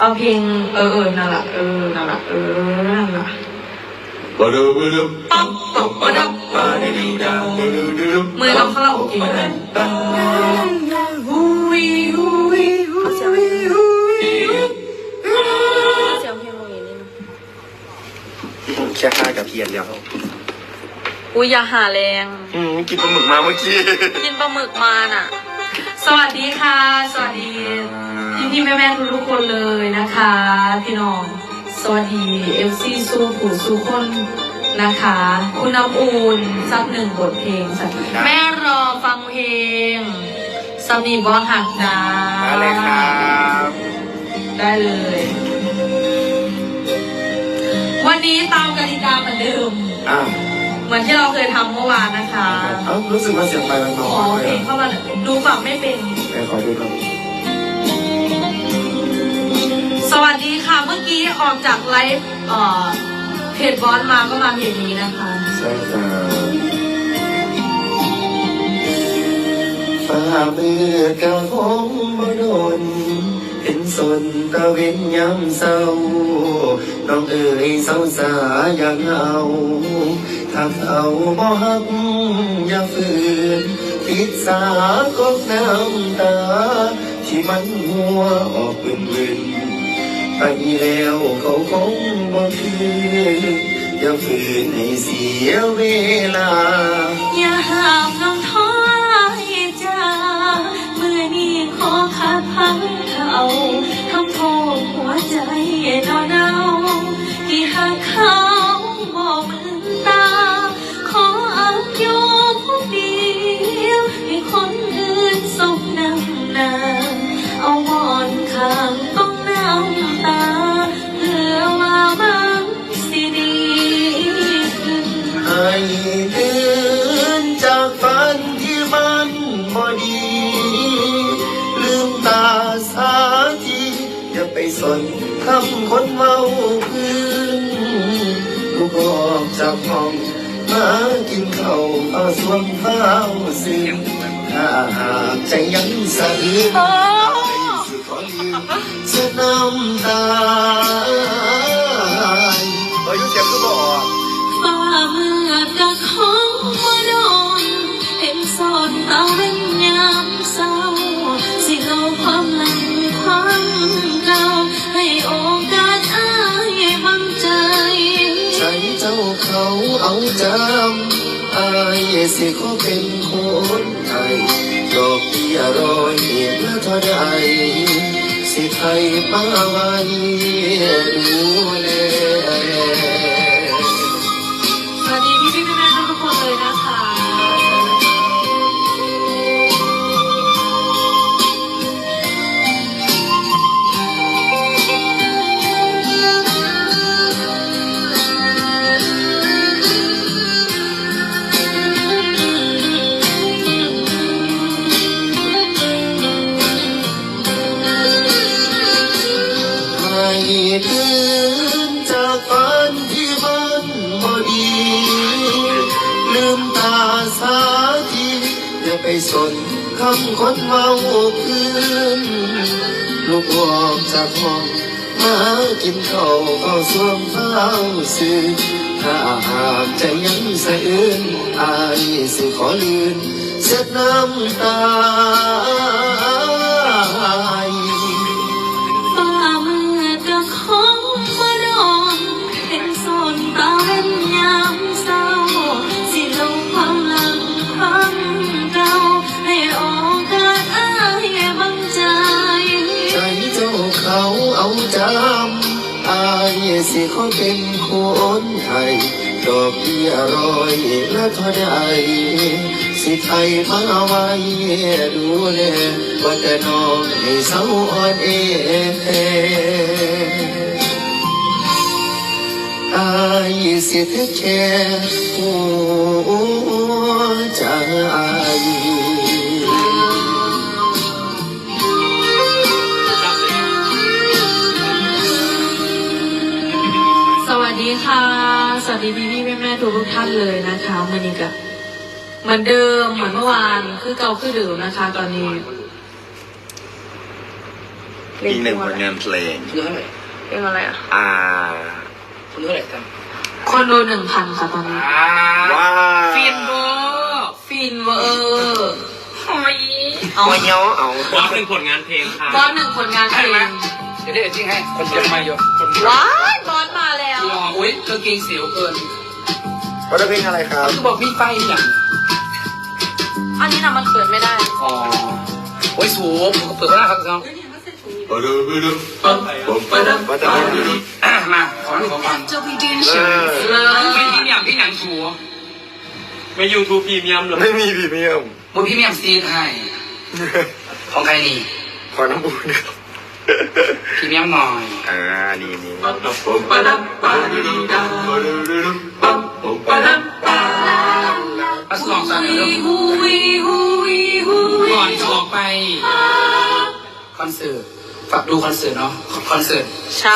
เอาเพลงเออเออนั่นแหละเออนั่นแหละเออนั่นแหละบดูบดูปั๊บปั๊บปั๊บบาดีดีดาบดูดูดูมือเราคาราโอเกะนะฮูวีฮูวีฮูวีฮูวีเสียงเพลงโรงเรียนนี่นะแค่ห้ากับเพียนแล้วอุ้ยอย่าหาแรง อืมกินปลาหมึกมาเมื่อกี้ กินปลาหมึกมาน่ะ สวัสดีค่ะ สวัสดี พี่พี่แม่แม่ทุกทุกๆคนเลยนะคะ พี่น้อง สวัสดีเอฟซีสู้ผู้สู้คนนะคะ คุณน้ำอุ่นสักหนึ่งบทเพลงสักแม่รอฟังเพลงสมีบอหักดาอะไรครับ ได้เลย วันนี้ตามกติกาเหมือนเดิมอ้าวเหมือนที่เราเคยทำเมื่อวานนะคะ เอ้ารู้สึกว่าเสียงไปมันน้ขออยเพลงเข้ามาหน่อยดูฝั่งไม่เป็นไหนขอดูครับส วัสดีค่ะ เมื่อกี้ออกจากไลฟ์เอ่อเพจบอสมาก็มาเพจนี้นะคะ ใช่ครับฝ่ามือกับผมบ่โดนเป็นสนตะเวนยามเศร้า น้องเอ๋ยเศร้าสาอยากเอาถ้าเขาบ่ฮักอย่าฝืนปิดสากบน้ำตา ที่มันหัวออกเปื่น ๆไปแล้วเขาคงบ่คืนอย่าฝืนให้เสียเวลา อย่าห้ามน้อง สนคำคนเมาพื้นลูกออกจากห้องมากินข้าวเอาสวมฟ้าวซึ้งถ้าหากใจยังสะอื้นโอ้สุดขอลืมเสียน้ำตาเฮ้ยเสียงก็บอกฝ่ามือกับของมาโดนเห็นสอนเอาเป็นยามาเขาเอาจำอายสิขาเป็นคนไทยดอกเบี้ยรอยเห็นเท่าใดสิไทยมาไว้ดูแล สนคำคนเมาคืนลูกออกจากห้องมากินข้าวเฝ้าสวมเฝ้าซื้อถ้าหากใจยังสะอื้นอายสิขอลืนเช็จน้ำตา รอยละเท่าใดสิไทยมาไว้ดูแลว่าแต่น้องให้เศร้าอ่อนเออายสิเทคแค่หัวใจสวัสดีค่ะ สวัสดีพี่พ ทุกทุกท่านเลยนะคะมันนี้ก็เหมือนเดิมเหมือนเมื่อวานคือเก่าคือเดิมนะคะ ตอนนี้อีกหนึ่งผลงานเพลงคนดูเท่าไหร่เพลงอะไรอะอ่าคนดูเท่าไหร่กันคนดูหนึ่งพันค่ะตอนนี้อ่าว้าวฟินโบฟินเวอร์หอยเอาเอาเงี้ยวเอาบอสเป็นผลงานเพลงค่ะบอสหนึ่งผลงานเพลงเดี๋ยวได้จริงให้คนเยอะมาเยอะคนเยอะว้ายบอสมาแล้วรออุ้ยกางเกงเสียวเกิน ว่าจะเพลงอะไรครับคือบอกมีไฟอย่างอันนี้นะมันเปิดไม่ได้ อ๋อโอ้ยสูบผมก็เปิดหน้าครับเขาว่าจะเพลงมาขอหนึ่งของฟังจะวีดินเออไม่พี่เมียมพี่หนังสูบไม่ยูทูบพรีเมียมเหรอไม่มีพรีเมียมบนพี่เมียมซีดให้ของใครนี่ ขอน้ำบูนะครับ พี่เมียมหน่อยอ่านี่นี่มาสองสามวีเรื่องฮูวีฮูวีฮูวีก่อนจะออกไปคอนเสิร์ตฝากดูคอนเสิร์ตเนาะคอนเสิร์ตใช่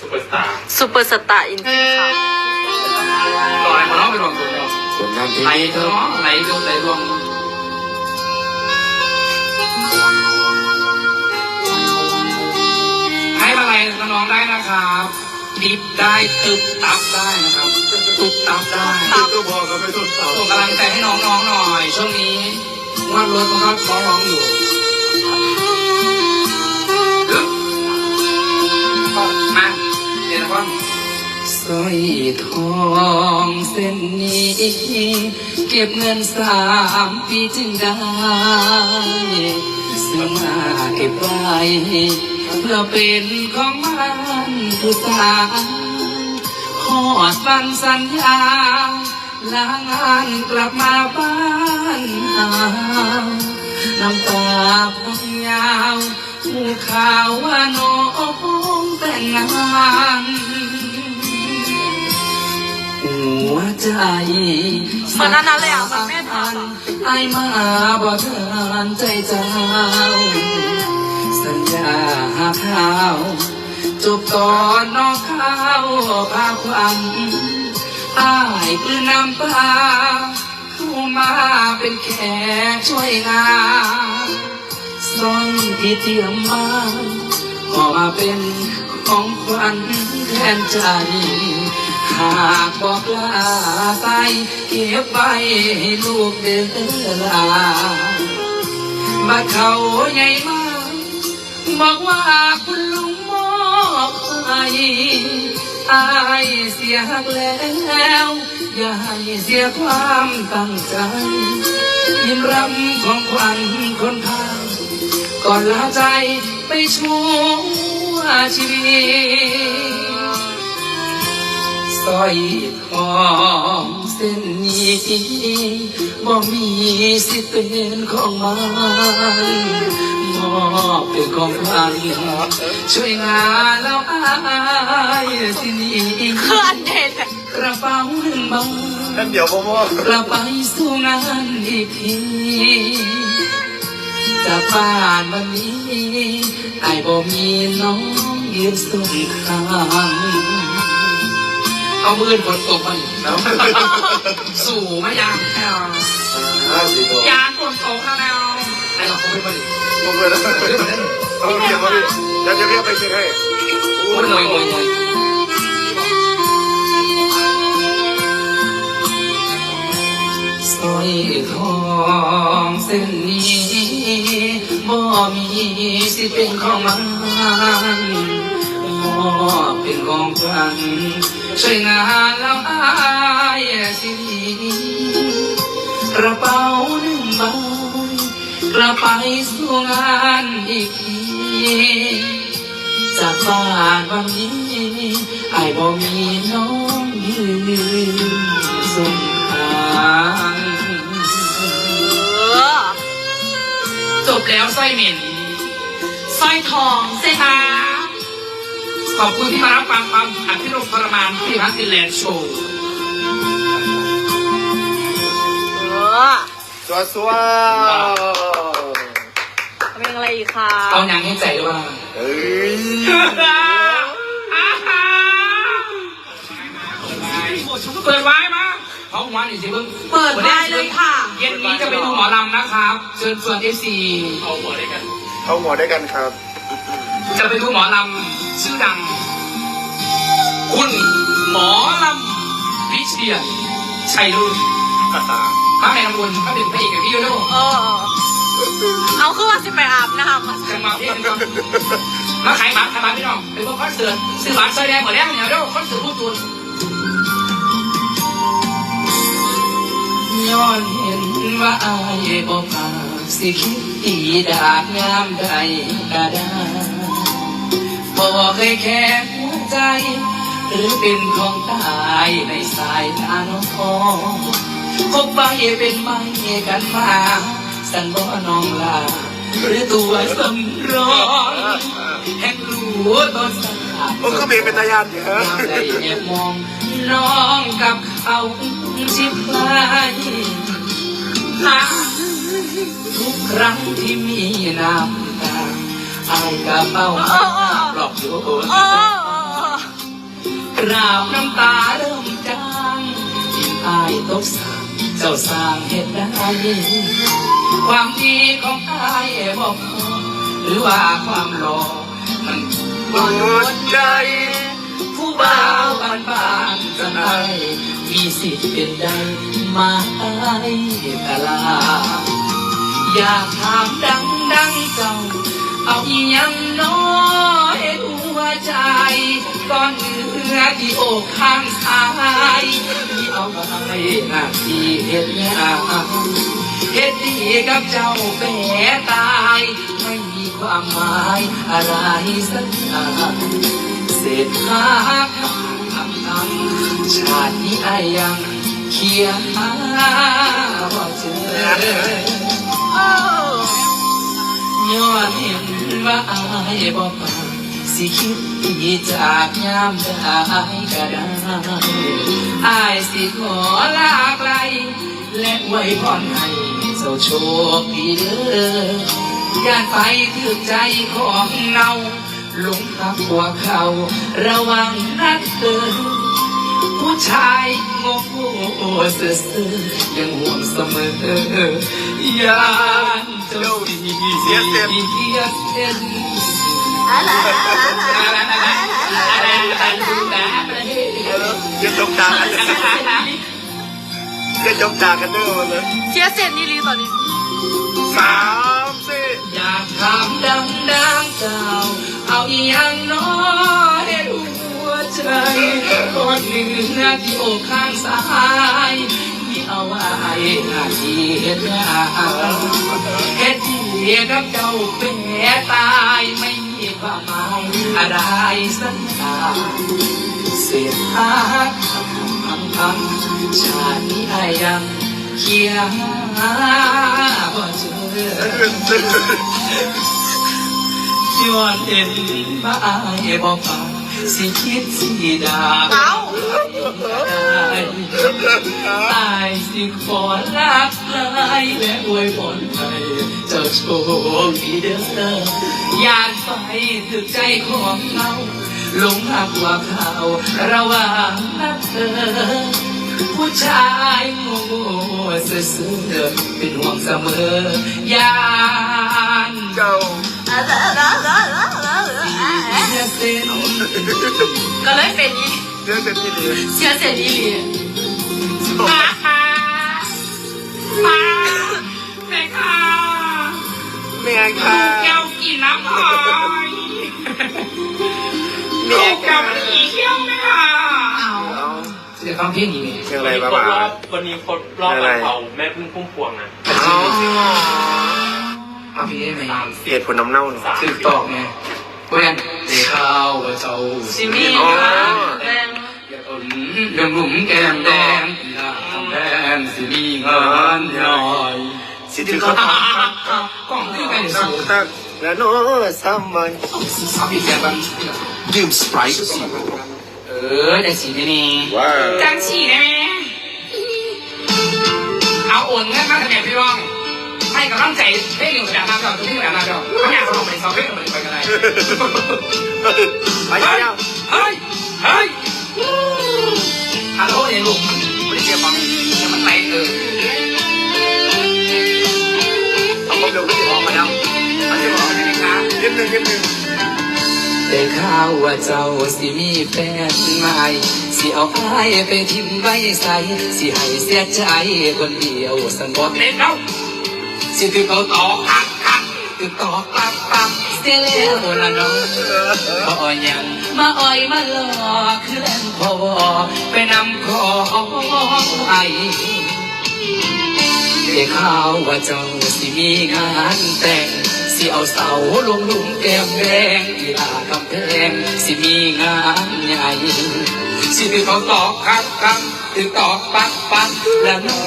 ซุปเปอร์สตาร์ซุปเปอร์สตาร์ซูเปอร์สตาร์อินดี้ค่ะรออะไรมาเนาะไปรวมตัวเนาะผลงานเพลไหลงเถอะเนาะไหลดวงไหลดวง น้องๆได้นะครับดิบได้ตึบตับได้นะครับตุบตับได้ก็พอก็ไม่ต้องตอบส่งกำลังใจให้น้องๆหน่อย ช่วงนี้ว่ารถมันก็ร้องร้องๆอยู่ฮึบมาเดี๋ยวนะครับสร้อยทองเส้นนี้ เก็บเงินสามปีจึงได้ซื้อมาเก็บไว้ เพื่อเป็นของมันผู้สาวขอดฟังสัญญาลางานกลับมาบ้านหาน้ำตาพงยาวหูข่าวว่าน้องแต่งงานหัวใจเหมือนอันนั้นเละเหมือนแม่ทำอะไอ้มาบ่ทานใจเจ้า สัญญาหาข้าวจบก่อนนอกข้าวพาควันอายคือน้ำตาเข้ามาเป็นแขกช่วยงานสร้อยที่เตรียมมาขอมาเป็นของขวัญแทนใจหากบอกลาไปเก็บไว้ให้ลูกเดินลามาเขาใหญ่มา บอกว่าคุณลุงมอบให้อายเสียหักแล้ว อย่าให้เสียความตั้งใจยิ้มรำของขวัญคนพาก่อนลาใจไปชั่วชีวิต สร้อยทองเส้นนี้บ่มีสิเป็นของมันมอบเป็นของขวัญช่วยงานแล้วอายสินี้คืออันเด็ดกระเป๋าหนึ่งใบนั่นเดี๋ยวพ่อพ่อกลับไปสู่งานอีกทีจากบ้านวันนี้ไอ้บ่มีน้องยืนส่งทาง เอามือฝนตกมันสู่มายางแอลห้าสิบตัวยางฝนตกแล้วแอลไอ้เราคงไม่ไปผมเลยนะเอาเรียกเขาดิแล้วจะเรียกไปเช็คให้โอ้ยหน่อยหน่อยหน่อยสร้อยทองเส้นนี้บ่มีสิทธิ์เป็นของมัน บ่เป็นของขวัญช่วยงานแล้วอายสิกระเป๋าหนึ่งใบกระไปสู่งานอีกทีจากบ้านวันนี้ไอ้บ่มีน้องยืนส่งทางจบแล้วสร้อยเหม็นสร้อยทองเส้นค่ะ ขอบคุณที่มารับฟังความอันพิรมทรมานที่พักฟินแลนด์โชว์เออสวัสดีเพลงอะไรอีกคะเอาอย่างให้ใจด้วยว่าเอ้ยเปิดไว้มาเขาหัวหน่อยสิเพิ่งเปิดไว้เลยค่ะ เย็นนี้จะไปดูหมอลำนะครับ เชิญชวนเอฟซีเอาหัวด้วยกันเเอาหัวด้วยกันครับ จะไปดูหมอลำชื่อดัง คุณหมอลำวิเชียรชัยรุ่นพระแม่นำบุญพระเป็นพระเอกกับพี่โยโน่เออเอาคือว่าสิไปอาบน้ำมาจะมาเพียงก็มาขายบัตรขายบัตรพี่น้องเป็นพวกคอนเสิร์ตซื้อบัตรซอยแดงหมดแล้วเนี่ยเดี๋ยวคอนเสิร์ตพูดตุนย้อนเห็นว่าอายบ่พาสิคิดตีดากงามใดก็ได้ บ่เคยแค่หัวใจ หรือเป็นของตายในสายตาน้องพอคบไปเป็นไม่กันมาสันบ่น้องลาหรือตัวสำรองแห่งรู้ตนสาโอ้ก็เบเป็นตายานเยอะได้แอบมองน้องกับเขาชิบหายหาทุกครั้งที่มีน้ำ ตาอายกระเป๋าปลอบโยนกราบน้ำตาเริ่มจางยิ่งอายตกสางเจ้าสร้างเหตุได้ความดีของอายบอกหรือว่าความหลอมันหมดใจ ผู้บ่าวบ้านบ้านจะให้มีสิทธิ์เป็นได้มาอายตลาอยากถามดังดังเจ้า เอาอียังน้อยหัวใจก้อนเนื้อที่อกข้างซ้ายที่เอาไปหน้าที่เฮ็ดงาเฮ็ดดีกับเจ้าแป่ตายไม่มีความหมายอะไรสักอย่างเศษหาคำคำคำชาตินี้ไอยังเขียนหาบ่เจอ ว่าอายบ่ปาสิคิดที่จากยามได้ก็ได้อายสิขอลาไกล และไว้พรให้เจ้าโชคดีเด้อย่านไปถึกใจของเราหลงรักกว่าเขาระวังนักเกินผู้ชายง่โง่เสื่อยังห่วงเสมอยา นเจ้าดีเสียเส้นเสียเส้นจะจมตากันจะจมตากันด้วยเลยเชียเสร็จนี่ลีตอนนี้สามสี่อยากถามดังดังเจ้าเอาอีหยังน้อยหัวใจกอดหนึ่งนาทีอกข้างซ้าย เอาไว้หน้าที่เฮ็ดงานเฮ็ดดีกับเจ้าเป็นแม่ตายไม่มีความหมายอะไรสักอย่างเสียหาคำคำคำชาตินี้ไอ้ยังเคียงหาบ่เจอย้อนเห็นว่าอายบอกฟัง สิคิดสิดาเอาตายสิขอรักลายและอวยพรให้เจ้าโชคดีเด้ออยากไปถึกใจของเราหลงรักว่าเขาระหว่างนักเธอผู้ชายโง่เสื่อๆเป็นห่วงเสมอยานเจ้า เสียเส้นก็เลยเป็นอีเรื่องเสร็จที่เหลือเชียร์เสร็จอีลีมาค่ะมาแม่ค่ะแม่ค่ะแก้วกินน้ำหอยแม่ค่ะอีเที่ยวไหมค่ะเอาเอาเสียความเพี้ยนอีกไหมเรื่องอะไรวันนี้บ้าครบรบ้าอบวันนี้ครบรอบวันเผาแม่พึ่งพุ่มพวงนะเอามาพี่ได้ไหมสามเหตุผลน้ำเน่าหนูสามสืบตอกไงเพื่อนเดี๋ยว ข้าวว่าเจ้าซิมี่อ๋อแรงอย่าตนเรื่องหลุมแก้มแดงอย่าทำแดงสิมีงานใหญ่สิถึงเขาตากล้องคือกันสูงตั้งและโน้ซ้ำมันสามอีกแก้บังดื่มสไปร์เออได้สีนี่ว้าจังฉีได้ไหมเอาโอนเงินมาทำไมพี่ร้อง ให้กำลังใจเพลงหนึ่งมาก่อนเพลงแบบมาก่อนเขาอยากร้องไปสองเพลงเหมือนไปกันเลยไปเจ้าเฮ้ยเฮ้ยฮัลโหลเนี่ยลูกไม่ได้เสียฟังแต่มันไหลเออเอาควมเร็วขึ้นออกมาแล้วมันจะบอกว่าในหนึ่งกันหนึ่งได้ข่าวว่าเจ้าสิมีแฟนใหม่สิเอาอ้ายไปทิมไว้ใส่สิให้เสียใจคนเดียวสันบอกเล่นเอา สิถือเขาต่อคักคักถือต่อปักปักเสียแล้วละน้องบ่ยังมาอ่อยมาหลอกคือแลนพอไปนำของไอได้ข่าวว่าเจ้าสิมีงานแต่งสิเอาเสาลงหลุมแก้มแดงอีลากำแพงสิมีงานใหญ่สิถือเขาตอกครับครับถือตอกปักปักแล้วหนอ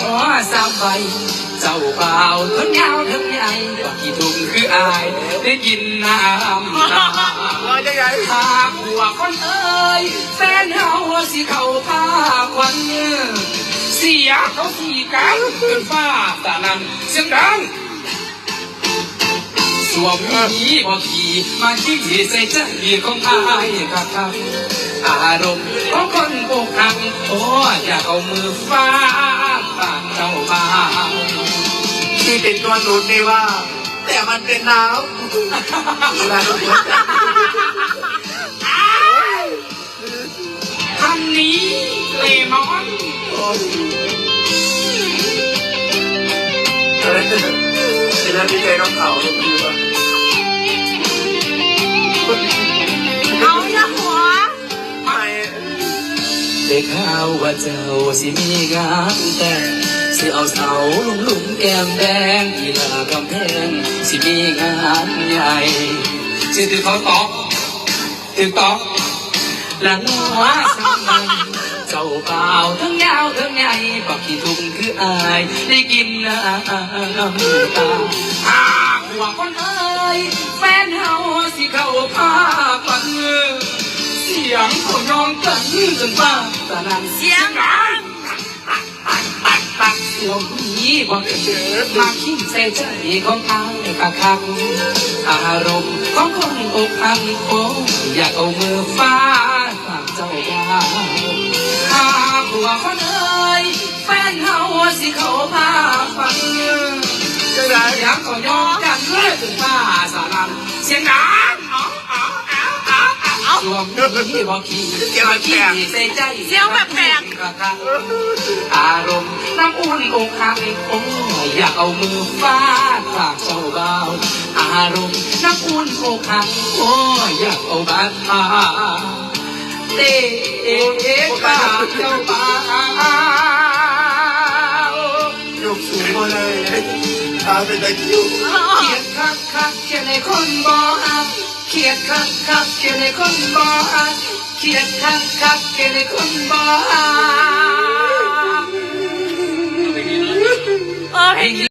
สามใบเจ้าเปล่าทั้งยาวทั้งใหญ่ว่ากี่ทุ่งคืออาย ได้กินน้ำตาว่าจะไงหากหัวคนเอ้ยแฟนเฮาสิเข้าผ้าควันเสียเขาสี่กันจนฟ้าตานันเสียงดังสวมนี้บ่ทีมาที่ใส่ใจของอายคักคักอารมณ์ของคนอกหักโอ้อยากเอามือฟ้าปากเจ้าบ่าว ที่เป็นตัวหนุนนี่ว่า แต่มันเป็นน้ำเวลาเราหัวใจคำนี้เลมอนโอ้ยอะไรเป็นแล้วที่ใจน้องเขาลงดีว่าเอาอย่าหัวไม่ได้ข่าวว่าเจ้าสิมีงานแต่ง สิเอาเสาลงหลุมแก้มแดงที่ลากำแพงสิมีงานใหญ่สิถือเขาตอกถือตอกและนัวสำมันเจ้าเปล่าทั้งยาวทั้งใหญ่ปักขี้ทุ่งคืออายได้กินน้ำตาหากหัวคนเอ้ยแฟนเฮาสิเข้าพาปันเสียงเขายอมกันจนฟ้าตะนันเสียงดัง ตักตักเสียวนี้บอกเจอมาคิดใส่ใจของทางกะคักอารมณ์ของคนอกหักโอ้อยากเอามือฟ้าฝากเจ้าดาวหากหัวคนเอ้ยแฟนเฮาสิเขาพาฟังจะไหนเสียงเขายอมกันเลยจนฟ้าสารันเสียงดังอ๋ออ๋ออ๋ออ๋ออ๋อรวมนี้บอกขี้เสียงขี้ใส่ใจเสียงแบบแปลกอารมณ์ น้ำอุ่นอกหักโอ้ยอยากเอามือฟาดปากเจ้าเบาอารมณ์น้ำอุ่นอกหักโอ้ยอยากเอาบาดพาเตะปากเจ้าเบายกสูงมาเลยตาเป็นตะคริวเขียดคักคักเขียดในคนบ่ฮักเขียดคักคักเขียดในคนบ่ฮักเขียดคักคักเขียดในคนบ่ฮัก Okay.